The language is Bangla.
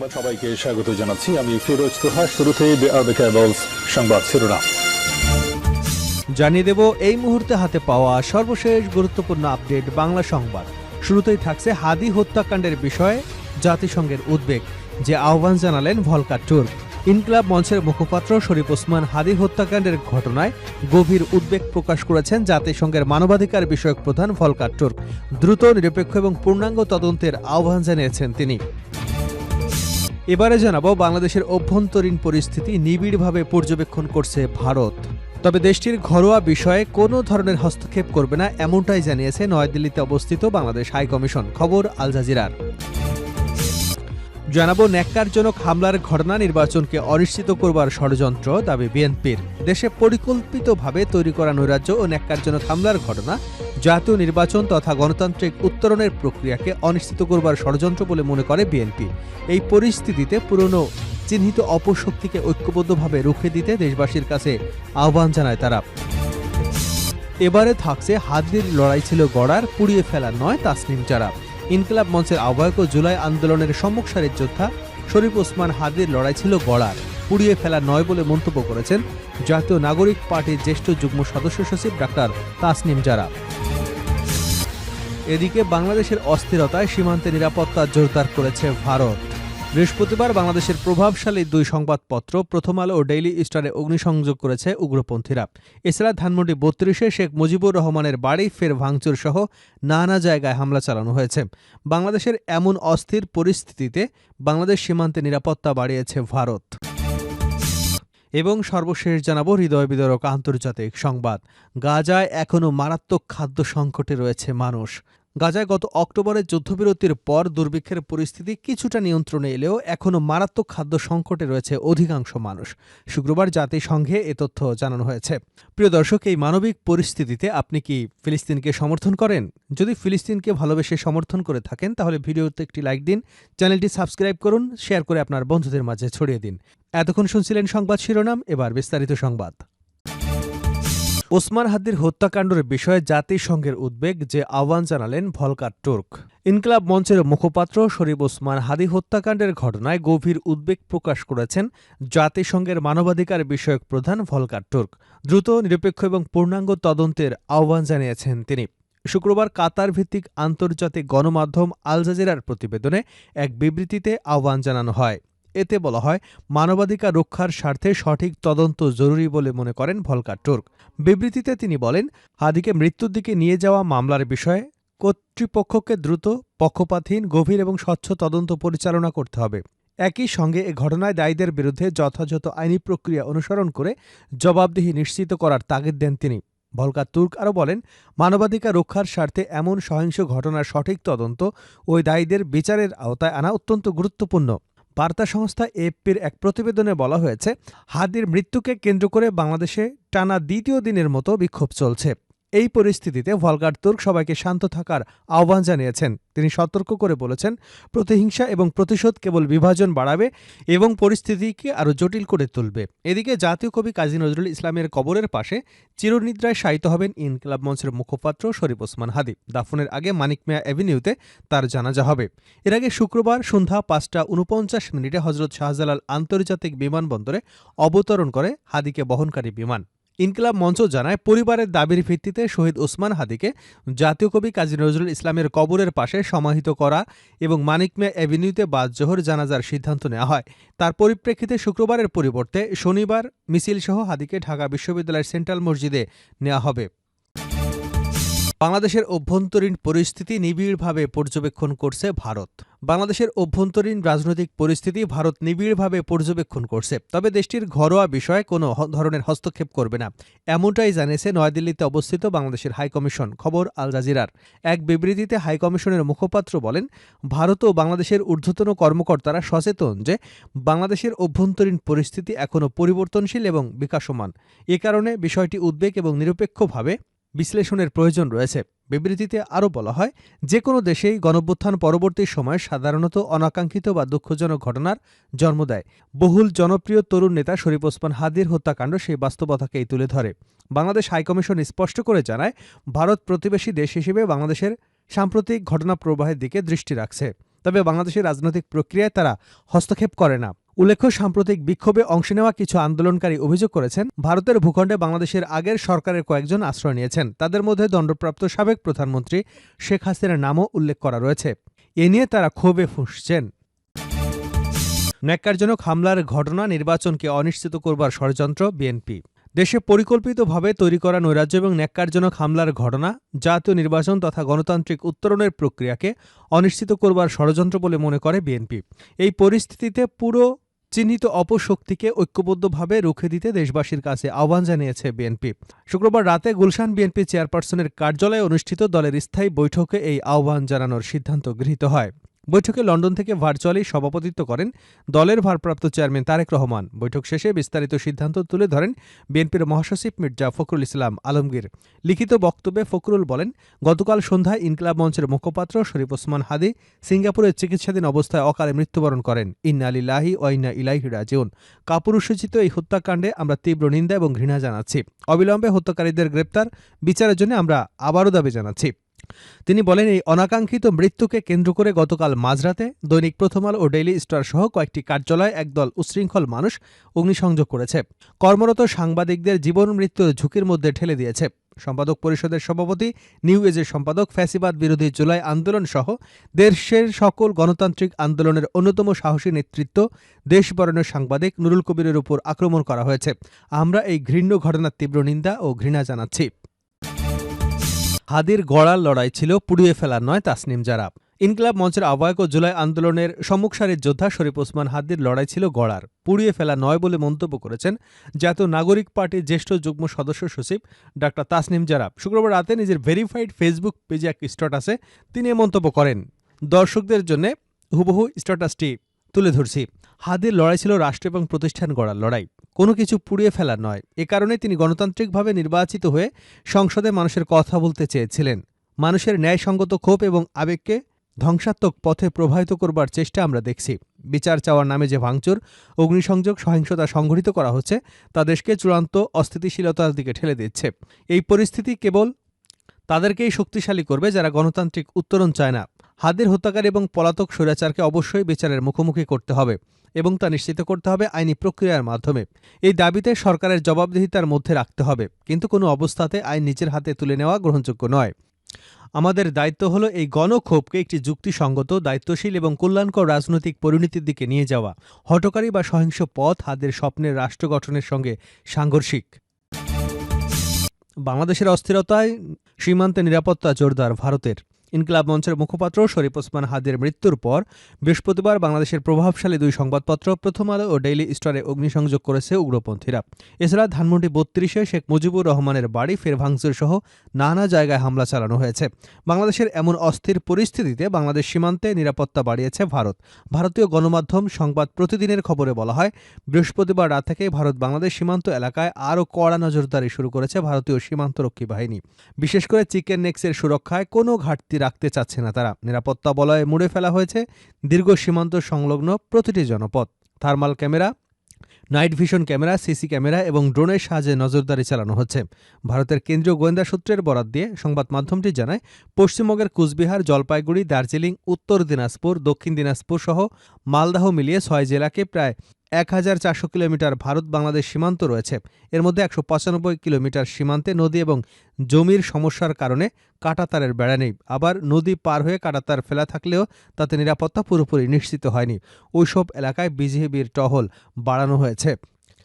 সংবাদ সবাইকে স্বাগত জানাচ্ছি। আমি ফিরোজ তোহা সংবাদ শিরোনাম। জানিয়ে দেব, এই মুহূর্তে হাতে পাওয়া সর্বশেষ গুরুত্বপূর্ণ আপডেট বাংলা সংবাদ। শুরুতেই থাকছে হাদি হত্যাকাণ্ডের বিষয়ে জাতিসংঘের উদ্বেগ, যে আহ্বান জানালেন ভলকার টুর্ক। ইনকলাব মঞ্চের মুখপাত্র শরীফ ওসমান হাদি হত্যাকাণ্ডের ঘটনায় গভীর উদ্বেগ প্রকাশ করেছেন জাতিসংঘের মানবাধিকার বিষয়ক প্রধান ভলকার টুর্ক। দ্রুত, নিরপেক্ষ এবং পূর্ণাঙ্গ তদন্তের আহ্বান জানিয়েছেন তিনি। এবারে জানাব বাংলাদেশের অভ্যন্তরীণ পরিস্থিতি নিবিড়ভাবে পর্যবেক্ষণ করছে ভারত। তবে দেশটির ঘরোয়া বিষয়ে কোনো ধরনের হস্তক্ষেপ করবে না, এমনটাই জানিয়েছে নয়াদিল্লিতে অবস্থিত বাংলাদেশ হাইকমিশন খবর আল জাজিরার। জানাব, ন্যাক্কারজনক হামলার ঘটনা নির্বাচনকে অনিশ্চিত করবার ষড়যন্ত্র দাবি বিএনপির। দেশে পরিকল্পিতভাবে তৈরি করা নৈরাজ্য ও ন্যাক্কারজনক হামলার ঘটনা, জাতীয় নির্বাচন তথা গণতান্ত্রিক উত্তরণের প্রক্রিয়াকে অনিশ্চিত করবার ষড়যন্ত্র বলে মনে করে বিএনপি। এই পরিস্থিতিতে পুরনো চিহ্নিত অপশক্তিকে ঐক্যবদ্ধভাবে রুখে দিতে দেশবাসীর কাছে আহ্বান জানায় তারা। এবারে থাকছে হাদির লড়াই ছিল গড়ার, পুড়িয়ে ফেলা নয় তাসনিম যারা। ইনকিলাব মঞ্চের আহ্বায়ক ও জুলাই আন্দোলনের সম্মুখ সারির যোদ্ধা শরীফ ওসমান হাদির লড়াই ছিল গড়ার পুড়িয়ে ফেলা নয় বলে মন্তব্য করেছেন জাতীয় নাগরিক পার্টির জ্যেষ্ঠ যুগ্ম সদস্য সচিব ডাক্তার তাসনিম জারা। এদিকে বাংলাদেশের অস্থিরতায় সীমান্তে নিরাপত্তা জোরদার করেছে ভারত। বৃহস্পতিবার বাংলাদেশের প্রভাবশালী দুই সংবাদপত্র, প্রথম আলো ও ডেইলি স্টারে অগ্নিসংযোগ করেছে উগ্রপন্থীরা। এছাড়া ধানমন্ডি বত্রিশে শেখ মুজিবুর রহমানের বাড়ি ফের ভাঙচুর সহ নানা জায়গায় হামলা চালানো হয়েছে। বাংলাদেশের এমন অস্থির পরিস্থিতিতে বাংলাদেশ সীমান্তে নিরাপত্তা বাড়িয়েছে ভারত। এবং সর্বশেষ জানাব হৃদয় বিদরক আন্তর্জাতিক সংবাদ। গাজায় এখনও মারাত্মক খাদ্য সংকটে রয়েছে মানুষ। গাজায় গত অক্টোবরে যুদ্ধবিরতির পর দুর্ভিক্ষের পরিস্থিতি কিছুটা নিয়ন্ত্রণে এলেও এখনও মারাত্মক খাদ্য সংকটে রয়েছে অধিকাংশ মানুষ। শুক্রবার জাতিসংঘে এ তথ্য জানানো হয়েছে। প্রিয় দর্শক, এই মানবিক পরিস্থিতিতে আপনি কি ফিলিস্তিনকে সমর্থন করেন? যদি ফিলিস্তিনকে ভালোবেসে সমর্থন করে থাকেন, তাহলে ভিডিওতে একটি লাইক দিন, চ্যানেলটি সাবস্ক্রাইব করুন, শেয়ার করে আপনার বন্ধুদের মাঝে ছড়িয়ে দিন। এতক্ষণ শুনছিলেন সংবাদ শিরোনাম, এবার বিস্তারিত সংবাদ। ওসমান হাদির হত্যাকাণ্ডের বিষয়ে জাতিসংঘের উদ্বেগ যে আহ্বান জানালেন ভলকার তুর্ক। ইনকলাব মঞ্চের মুখপাত্র শরীফ ওসমান হাদি হত্যাকাণ্ডের ঘটনায় গভীর উদ্বেগ প্রকাশ করেছেন জাতিসংঘের মানবাধিকার বিষয়ক প্রধান ভলকার টুর্ক দ্রুত, নিরপেক্ষ এবং পূর্ণাঙ্গ তদন্তের আহ্বান জানিয়েছেন তিনি। শুক্রবার কাতার ভিত্তিক আন্তর্জাতিক গণমাধ্যম আল জাজিরার প্রতিবেদনে এক বিবৃতিতে আহ্বান জানানো হয়। এতে বলা হয়, মানবাধিকার রক্ষার স্বার্থে সঠিক তদন্ত জরুরি বলে মনে করেন ভলকার তুর্ক বিবৃতিতে তিনি বলেন হাদিকে মৃত্যুর দিকে নিয়ে যাওয়া মামলার বিষয়ে কর্তৃপক্ষকে দ্রুত, পক্ষপাতহীন, গভীর এবং স্বচ্ছ তদন্ত পরিচালনা করতে হবে। একই সঙ্গে এ ঘটনায় দায়ীদের বিরুদ্ধে যথাযথ আইনি প্রক্রিয়া অনুসরণ করে জবাবদিহি নিশ্চিত করার তাগিদ দেন তিনি। ভলকার তুর্ক আরও বলেন, মানবাধিকার রক্ষার স্বার্থে এমন সহিংস ঘটনার সঠিক তদন্ত ওই দায়ীদের বিচারের আওতায় আনা অত্যন্ত গুরুত্বপূর্ণ। বার্তা সংস্থা এপির এক প্রতিবেদনে বলা হয়েছে, হাদির মৃত্যুকে কেন্দ্র করে বাংলাদেশে টানা দ্বিতীয় দিনের মতো বিক্ষোভ চলছে। এই পরিস্থিতিতে ভলগার তুর্ক সবাইকে শান্ত থাকার আহ্বান জানিয়েছেন। তিনি সতর্ক করে বলেছেন, প্রতিহিংসা এবং প্রতিশোধ কেবল বিভাজন বাড়াবে এবং পরিস্থিতিকে আরও জটিল করে তুলবে। এদিকে জাতীয় কবি কাজী নজরুল ইসলামের কবরের পাশে চিরনিদ্রায় শায়িত হবেন ইনকিলাব মঞ্চের মুখপাত্র শরীফ ওসমান হাদি। দাফনের আগে মানিক মিয়া অ্যাভিনিউতে তার জানাজা হবে। এর আগে শুক্রবার সন্ধ্যা পাঁচটা উনপঞ্চাশ মিনিটে হজরত শাহজালাল আন্তর্জাতিক বিমানবন্দরে অবতরণ করে হাদিকে বহনকারী বিমান। ইনকিলাব মঞ্চ জানায়, পরিবারের দাবির ভিত্তিতে শহীদ ওসমান হাদিকে জাতীয় কবি কাজী নজরুল ইসলামের কবরের পাশে সমাহিত করা এবং মানিক মিয়া অ্যাভিনিউতে বাদ জোহর জানাজার সিদ্ধান্ত নেওয়া হয়। তার পরিপ্রেক্ষিতে শুক্রবারের পরিবর্তে শনিবার মিছিলসহ হাদিকে ঢাকা বিশ্ববিদ্যালয়ের সেন্ট্রাল মসজিদে নেওয়া হবে। বাংলাদেশের অভ্যন্তরীণ পরিস্থিতি নিবিড়ভাবে পর্যবেক্ষণ করছে ভারত। বাংলাদেশের অভ্যন্তরীণ রাজনৈতিক পরিস্থিতি ভারত নিবিড়ভাবে পর্যবেক্ষণ করছে। তবে দেশটির ঘরোয়া বিষয়ে কোনো ধরনের হস্তক্ষেপ করবে না। এমনটাই জানিয়েছে নয়াদিল্লিতে অবস্থিত বাংলাদেশের হাইকমিশন খবর আল জাজিরার। এক বিবৃতিতে হাইকমিশনের মুখপাত্র বলেন, ভারত ও বাংলাদেশের ঊর্ধ্বতন কর্মকর্তারা সচেতন যে বাংলাদেশের অভ্যন্তরীণ পরিস্থিতি এখনও পরিবর্তনশীল এবং বিকাশমান। এ কারণে বিষয়টি উদ্বেগ এবং নিরপেক্ষভাবে বিশ্লেষণের প্রয়োজন রয়েছে। বিবৃতিতে আরও বলা হয় যে কোনো দেশেই গণভ্যুত্থান পরবর্তী সময়ে সাধারণত অনাকাঙ্ক্ষিত বা দুঃখজনক ঘটনার জন্ম দেয়। বহুল জনপ্রিয় তরুণ নেতা শরীফ ওসমান হাদির হত্যাকাণ্ড সেই বাস্তবতাকেই তুলে ধরে। বাংলাদেশ হাইকমিশন স্পষ্ট করে জানায়, ভারত প্রতিবেশী দেশ হিসেবে বাংলাদেশের সাম্প্রতিক ঘটনা প্রবাহের দিকে দৃষ্টি রাখছে। তবে বাংলাদেশের রাজনৈতিক প্রক্রিয়ায় তারা হস্তক্ষেপ করে না। উল্লেখ্য, সাম্প্রতিক বিক্ষোভে অংশ নেওয়া কিছু আন্দোলনকারী অভিযোগ করেছেন, ভারতের ভূখণ্ডে বাংলাদেশের আগের সরকারের কয়েকজন আশ্রয় নিয়েছেন। তাদের মধ্যে দণ্ডপ্রাপ্ত সাবেক প্রধানমন্ত্রী শেখ হাসিনার নামও উল্লেখ করা রয়েছে। এ নিয়ে তারা ক্ষোভে ফুঁসছেন। ন্যাক্কারজনক হামলার ঘটনা নির্বাচনকে অনিশ্চিত করবার ষড়যন্ত্র বিএনপি। দেশে পরিকল্পিতভাবে তৈরি করা নৈরাজ্য এবং ন্যাক্কারজনক হামলার ঘটনা, জাতীয় নির্বাচন তথা গণতান্ত্রিক উত্তরণের প্রক্রিয়াকে অনিশ্চিত করবার ষড়যন্ত্র বলে মনে করে বিএনপি। এই পরিস্থিতিতে পুরো চিহ্নিত অপশক্তিকে ঐক্যবদ্ধভাবে রুখে দিতে দেশবাসীর কাছে আহ্বান জানিয়েছে বিএনপি। শুক্রবার রাতে গুলশান বিএনপি চেয়ারপারসনের কার্যালয়ে অনুষ্ঠিত দলের স্থায়ী বৈঠকে এই আহ্বান জানানোর সিদ্ধান্ত গৃহীত হয়। বৈঠকে লন্ডন থেকে ভার্চুয়ালি সভাপতিত্ব করেন দলের ভারপ্রাপ্ত চেয়ারম্যান তারেক রহমান। বৈঠক শেষে বিস্তারিত সিদ্ধান্ত তুলে ধরেন বিএনপির মহাসচিব মির্জা ফখরুল ইসলাম আলমগীর। লিখিত বক্তব্যে ফখরুল বলেন, গতকাল সন্ধ্যায় ইনকলাব মঞ্চের মুখপাত্র শরীফ ওসমান হাদি সিঙ্গাপুরে চিকিৎসাধীন অবস্থায় অকালে মৃত্যুবরণ করেন। ইন্না আলিল্লাহি ওয়াইন্না ইলাইহি রাজিউন। কাপুরুষোচিত এই হত্যাকাণ্ডে আমরা তীব্র নিন্দা এবং ঘৃণা জানাচ্ছি। অবিলম্বে হত্যাকারীদের গ্রেপ্তার। বিচারের জন্য আমরা আবারও দাবি জানাচ্ছি। তিনি বলেন, এই অনাকাঙ্ক্ষিত মৃত্যুকে কেন্দ্র করে গতকাল মাঝরাতে দৈনিক প্রথমাল ও ডেইলি স্টার সহ কয়েকটি কার্যালয়ে একদল উশৃঙ্খল মানুষ অগ্নিসংযোগ করেছে। কর্মরত সাংবাদিকদের জীবন মৃত্যুর ঝুঁকির মধ্যে ঠেলে দিয়েছে। সম্পাদক পরিষদের সভাপতি, নিউ এজের সম্পাদক, ফ্যাসিবাদ বিরোধী জুলাই আন্দোলন সহ দেশের সকল গণতান্ত্রিক আন্দোলনের অন্যতম সাহসী নেতৃত্ব দেশবরণের সাংবাদিক নুরুল কবিরের উপর আক্রমণ করা হয়েছে। আমরা এই ঘৃণ্য ঘটনার তীব্র নিন্দা ও ঘৃণা জানাচ্ছি। হাদির গড়ার লড়াই ছিল পুড়িয়ে ফেলার নয় তাসনিম যারা ইনকিলাব মঞ্চের আহ্বায়ক ও জুলাই আন্দোলনের সম্মুখ সারির যোদ্ধা শরীফ ওসমান হাদির লড়াই ছিল গড়ার, পুড়িয়ে ফেলা নয় বলে মন্তব্য করেছেন জাতীয় নাগরিক পার্টির জ্যেষ্ঠ যুগ্ম সদস্য সচিব ডাক্তার তাসনিম জারাব। শুক্রবার রাতে নিজের ভেরিফাইড ফেসবুক পেজে এক স্ট্যাটাসে তিনি মন্তব্য করেন, দর্শকদের জন্য হুবহু স্ট্যাটাসটি তুলে ধরছি। হাদির লড়াই ছিল রাষ্ট্র এবং প্রতিষ্ঠান গড়ার লড়াই। কোনো কিছু পুড়িয়ে ফেলার নয়। এ কারণে তিনি গণতান্ত্রিকভাবে নির্বাচিত হয়ে সংসদে মানুষের কথা বলতে চেয়েছিলেন। মানুষের ন্যায়সঙ্গত ক্ষোভ এবং আবেগকে ধ্বংসাত্মক পথে প্রবাহিত করবার চেষ্টা আমরা দেখছি। বিচার চাওয়ার নামে যে ভাঙচুর, অগ্নিসংযোগ, সহিংসতা সংঘটিত করা হচ্ছে, তা দেশকে চূড়ান্ত অস্থিতিশীলতার দিকে ঠেলে দিচ্ছে। এই পরিস্থিতি কেবল তাদেরকেই শক্তিশালী করবে যারা গণতান্ত্রিক উত্তরণ চায় না। হাদের হত্যাকারী এবং পলাতক স্বৈরাচারকে অবশ্যই বিচারের মুখোমুখি করতে হবে। এবং তা নিশ্চিত করতে হবে আইনি প্রক্রিয়ার মাধ্যমে। এই দাবিতে সরকারের জবাবদিহিতার মধ্যে রাখতে হবে, কিন্তু কোনো অবস্থাতে আইন নিজের হাতে তুলে নেওয়া গ্রহণযোগ্য নয়। আমাদের দায়িত্ব হলো এই গণক্ষোভকে একটি যুক্তিসঙ্গত, দায়িত্বশীল এবং কল্যাণকর রাজনৈতিক পরিণতির দিকে নিয়ে যাওয়া। হটকারী বা সহিংস পথ হাদের স্বপ্নের রাষ্ট্র গঠনের সঙ্গে সাংঘর্ষিক। বাংলাদেশের অস্থিরতায় সীমান্তে নিরাপত্তা জোরদার ভারতের। ইনকিলাব মঞ্চের মুখপাত্র শরীফ ওসমান হাদের মৃত্যুর পর বৃহস্পতিবার বাংলাদেশের প্রভাবশালী দুই সংবাদপত্র, প্রথম আলো ও ডেইলি স্টারে অগ্নিসংযোগ করেছে উগ্রপন্থীরা। এছাড়া ধানমন্ডি বত্রিশে শেখ মুজিবুর রহমানের বাড়ি ফের ভাঙচুর সহ নানা জায়গায় হামলা চালানো হয়েছে। বাংলাদেশের এমন অস্থির পরিস্থিতিতে বাংলাদেশ সীমান্তে নিরাপত্তা বাড়িয়েছে ভারত। ভারতীয় গণমাধ্যম সংবাদ প্রতিদিনের খবরে বলা হয়, বৃহস্পতিবার রাত থেকে ভারত বাংলাদেশ সীমান্ত এলাকায় আরও কড়া নজরদারি শুরু করেছে ভারতীয় সীমান্তরক্ষী বাহিনী। বিশেষ করে চিকেন নেক্সের সুরক্ষায় কোনো ঘাটতি রাখতে চাচ্ছে না তারা। নিরাপত্তা বলয়ে মুড়ে ফেলা হয়েছে দীর্ঘ সীমান্ত সংলগ্ন প্রতিটি জনপদ। Thermal camera, night vision camera, CC camera এবং ড্রোনের সাহায্যে নজরদারি চালানো হচ্ছে। ভারতের কেন্দ্রীয় গোয়েন্দা সূত্রের বরাত দিয়ে সংবাদ মাধ্যমটি জানায়, পশ্চিমবঙ্গের কুচবিহার, জলপাইগুড়ি, দার্জিলিং, উত্তর দিনাজপুর, দক্ষিণ দিনাজপুর সহ মালদাহ মিলিয়ে ছয় জেলাকে প্রায় এক হাজার চারশো কিলোমিটার ভারত বাংলাদেশ সীমান্ত রয়েছে। এর মধ্যে একশো পঁচানব্বই কিলোমিটার সীমান্তে নদী এবং জমির সমস্যার কারণে কাটাতারের বেড়া নেই। আবার নদী পার হয়ে কাটাতার ফেলা থাকলেও তাতে নিরাপত্তা পুরোপুরি নিশ্চিত হয়নি। ওইসব এলাকায় বিজিবির টহল বাড়ানো হয়েছে।